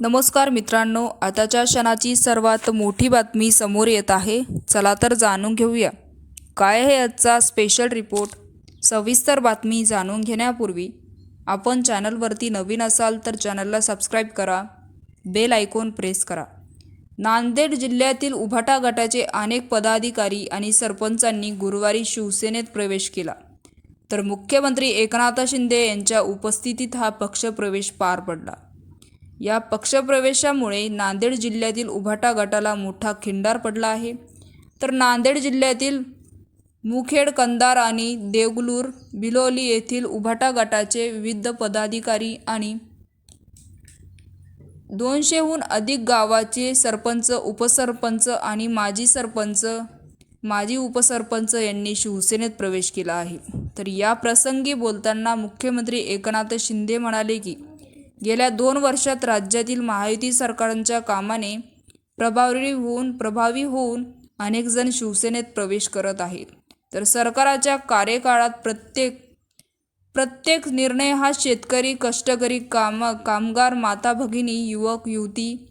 नमस्कार मित्रांनो आताच्या क्षणाची सर्वात मोठी बातमी समोर येत आहे. चला तर जाणून घेऊया. काय आहे आजचा स्पेशल रिपोर्ट सविस्तर बातमी जाणून घेण्यापूर्वी आपण चॅनलवरती नवीन असाल तर चॅनलला सबस्क्राईब करा. बेल आयकॉन प्रेस करा. नांदेड जिल्ह्यातील उभाटा गटाचे अनेक पदाधिकारी आणि सरपंचांनी गुरुवारी शिवसेनेत प्रवेश केला. तर मुख्यमंत्री एकनाथ शिंदे यांच्या उपस्थितीत हा पक्षप्रवेश पार पडला. या पक्षप्रवेशामुळे नांदेड जिल्ह्यातील उभाटा गटाला मोठा खिंडार पडला आहे. तर नांदेड जिल्ह्यातील मुखेड कंदार आणि देगलूर बिलोली येथील उभाटा गटाचे विविध पदाधिकारी आणि दोनशेहून अधिक गावाचे सरपंच उपसरपंच आणि माजी सरपंच माजी उपसरपंच यांनी शिवसेनेत प्रवेश केला आहे. तर या प्रसंगी बोलताना मुख्यमंत्री एकनाथ शिंदे म्हणाले की गेल्या दोन वर्षात राज्यातील महायुती सरकारांच्या कामाने प्रभावी होऊन प्रभावी होऊन अनेकजण शिवसेनेत प्रवेश करत आहेत. तर सरकाराच्या कार्यकाळात प्रत्येक प्रत्येक निर्णय हा शेतकरी कष्टकरी काम कामगार माता भगिनी युवक युवती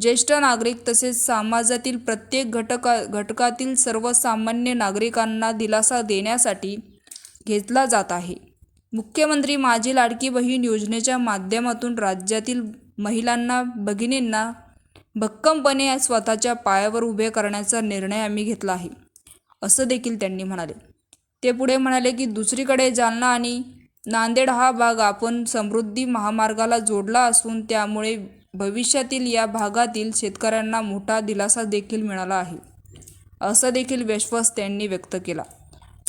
ज्येष्ठ नागरिक तसेच समाजातील प्रत्येक घटका घटकातील सर्वसामान्य नागरिकांना दिलासा देण्यासाठी घेतला जात आहे. मुख्यमंत्री माझी लाडकी बहीण योजनेच्या माध्यमातून राज्यातील महिलांना भगिनींना भक्कमपणे स्वतःच्या पायावर उभे करण्याचा निर्णय आम्ही घेतला आहे असं देखील त्यांनी म्हणाले. ते पुढे म्हणाले की दुसरीकडे जालना आणि नांदेड हा भाग आपण समृद्धी महामार्गाला जोडला असून त्यामुळे भविष्यातील या भागातील शेतकऱ्यांना मोठा दिलासा देखील मिळाला आहे असं देखील विश्वास त्यांनी व्यक्त केला.